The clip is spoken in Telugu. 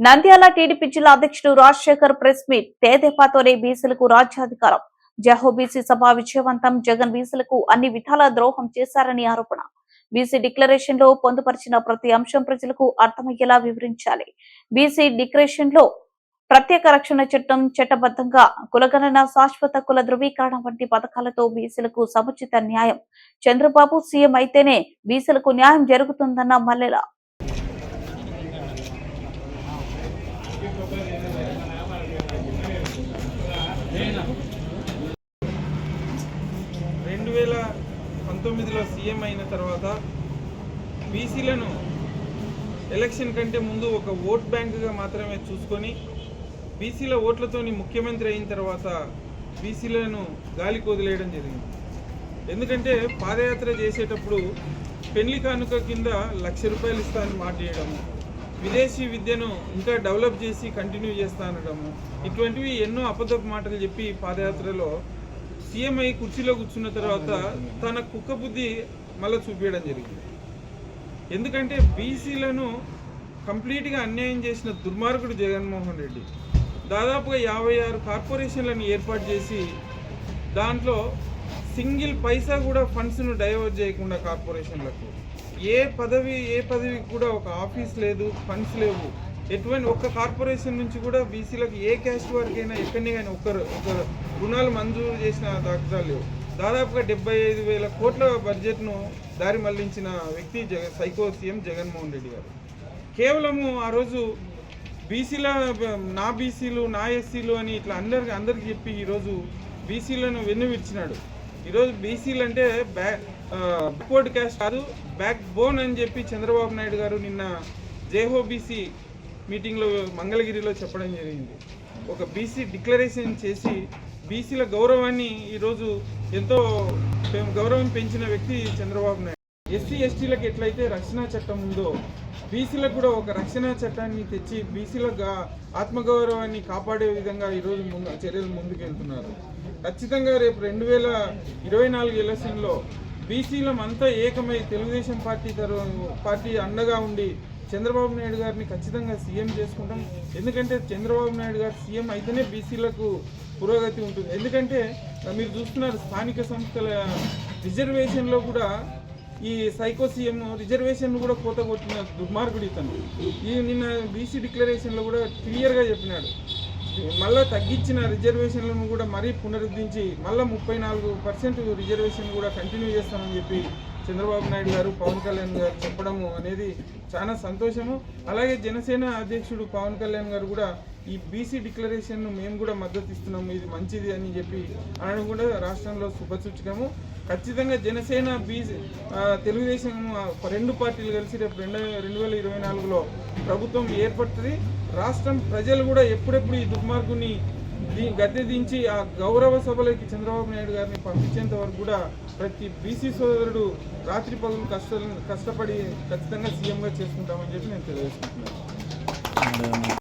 నంద్యాల టీడీపీ జిల్లా అధ్యక్షుడు రాజశేఖర్ ప్రెస్ మీట్ తేదెపాతోనే బీసీలకు రాజ్యాధికారం. జహో బీసీ సభ విజయవంతం. జగన్ బీసీలకు అన్ని విధాల ద్రోహం చేశారని ఆరోపణ. బీసీ డిక్లరేషన్లో పొందుపరిచిన ప్రతి అంశం ప్రజలకు అర్థమయ్యేలా వివరించాలి. బీసీ డిక్లరేషన్లో ప్రత్యేక రక్షణ చట్టం చట్టబద్ధంగా కులగణన శాశ్వత కుల ధృవీకరణ వంటి పథకాలతో బీసీలకు సముచిత న్యాయం. చంద్రబాబు సీఎం అయితేనే బీసీలకు న్యాయం జరుగుతుందన్న మల్లెల. రెండు వేల పంతొమ్మిదిలో సీఎం అయిన తర్వాత బీసీలను ఎలక్షన్ కంటే ముందు ఒక ఓట్ బ్యాంకుగా మాత్రమే చూసుకొని బీసీల ఓట్లతోని ముఖ్యమంత్రి అయిన తర్వాత బీసీలను గాలికి వదిలేయడం జరిగింది. ఎందుకంటే పాదయాత్ర చేసేటప్పుడు పెళ్ళి కానుక కింద లక్ష రూపాయలు ఇస్తా అని మాట చేయడము విదేశీ విద్యను ఇంకా డెవలప్ చేసి కంటిన్యూ చేస్తా అనడము ఇటువంటివి ఎన్నో అబద్ధపు మాటలు చెప్పి పాదయాత్రలో సీఎం అయి కుర్చీలో కూర్చున్న తర్వాత తన కుక్క బుద్ధి మళ్ళీ చూపించడం జరిగింది. ఎందుకంటే బీసీలను కంప్లీట్గా అన్యాయం చేసిన దుర్మార్గుడు జగన్మోహన్ రెడ్డి దాదాపుగా యాభై ఆరు కార్పొరేషన్లను ఏర్పాటు చేసి దాంట్లో సింగిల్ పైసా కూడా ఫండ్స్ను డైవర్ట్ చేయకుండా కార్పొరేషన్లకు ఏ పదవి ఏ పదవికి కూడా ఒక ఆఫీస్ లేదు ఫండ్స్ లేవు. ఎటువంటి ఒక్క కార్పొరేషన్ నుంచి కూడా బీసీలకు ఏ క్యాస్ట్ వరకైనా ఎక్కడిని కానీ ఒక్కరు ఒక రుణాలు మంజూరు చేసిన దాఖలాలు లేవు. దాదాపుగా డెబ్బై ఐదు వేల కోట్ల బడ్జెట్ను దారి మళ్ళించిన వ్యక్తి జగ సైకో సీఎం జగన్మోహన్ రెడ్డి గారు. కేవలము ఆ రోజు బీసీల నా బీసీలు నా ఎస్సీలు అని ఇట్లా అందరికి అందరికి చెప్పి ఈరోజు బీసీలను వెన్నువిరిచినాడు ఈరోజు బీసీలు అంటే బ్యాక్ బ్యాక్వర్డ్ క్యాస్ట్ కాదు బ్యాక్ బోన్ అని చెప్పి చంద్రబాబు నాయుడు గారు నిన్న జేహోబీసీ మీటింగ్లో మంగళగిరిలో చెప్పడం జరిగింది. ఒక బీసీ డిక్లరేషన్ చేసి బీసీల గౌరవాన్ని ఈరోజు ఎంతో గౌరవం పెంచిన వ్యక్తి చంద్రబాబు నాయుడు. ఎస్సీ ఎస్టీలకు ఎట్లయితే రక్షణ చట్టం ఉందో బీసీలకు కూడా ఒక రక్షణ చట్టాన్ని తెచ్చి బీసీల ఆత్మగౌరవాన్ని కాపాడే విధంగా ఈరోజు ముందు చర్యలు ముందుకెళ్తున్నారు. ఖచ్చితంగా రేపు రెండు వేల ఇరవై నాలుగు ఎలక్షన్లో బీసీలం అంతా ఏకమై తెలుగుదేశం పార్టీ తరఫు పార్టీ అండగా ఉండి చంద్రబాబు నాయుడు గారిని ఖచ్చితంగా సీఎం చేసుకుంటాం. ఎందుకంటే చంద్రబాబు నాయుడు గారు సీఎం అయితేనే బీసీలకు పురోగతి ఉంటుంది. ఎందుకంటే మీరు చూస్తున్నారు స్థానిక సంస్థల రిజర్వేషన్లో కూడా ఈ సైకో సీఎం రిజర్వేషన్ కూడా కోత కొట్టిన దుర్మార్గుడు ఇతను. ఈ నిన్న బీసీ డిక్లరేషన్లో కూడా క్లియర్గా చెప్పినాడు. మళ్ళా తగ్గించిన రిజర్వేషన్లను కూడా మరీ పునరుద్ధరించి మళ్ళీ ముప్పై నాలుగు పర్సెంట్ రిజర్వేషన్ కూడా కంటిన్యూ చేస్తామని చెప్పి చంద్రబాబు నాయుడు గారు పవన్ కళ్యాణ్ గారు చెప్పడము అనేది చాలా సంతోషము. అలాగే జనసేన అధ్యక్షుడు పవన్ కళ్యాణ్ గారు కూడా ఈ బీసీ డిక్లరేషన్ను మేము కూడా మద్దతు ఇస్తున్నాము. ఇది మంచిది అని చెప్పి అనడం కూడా రాష్ట్రంలో శుభసూచకము. ఖచ్చితంగా జనసేన బీసీ తెలుగుదేశం రెండు పార్టీలు కలిసి రేపు రెండు రెండు వేల ఇరవై నాలుగులో ప్రభుత్వం ఏర్పడుతుంది. రాష్ట్రం ప్రజలు కూడా ఎప్పుడెప్పుడు ఈ దుర్మార్గుని దీ- గద్దె దించి ఆ గౌరవ సభలకి చంద్రబాబు నాయుడు గారిని పంపించేంత వరకు కూడా ప్రతి బీసీ సోదరుడు రాత్రి పగలు కష్ట కష్టపడి ఖచ్చితంగా సీఎంగా చేసుకుంటామని చెప్పి నేను తెలియజేసుకుంటున్నాను.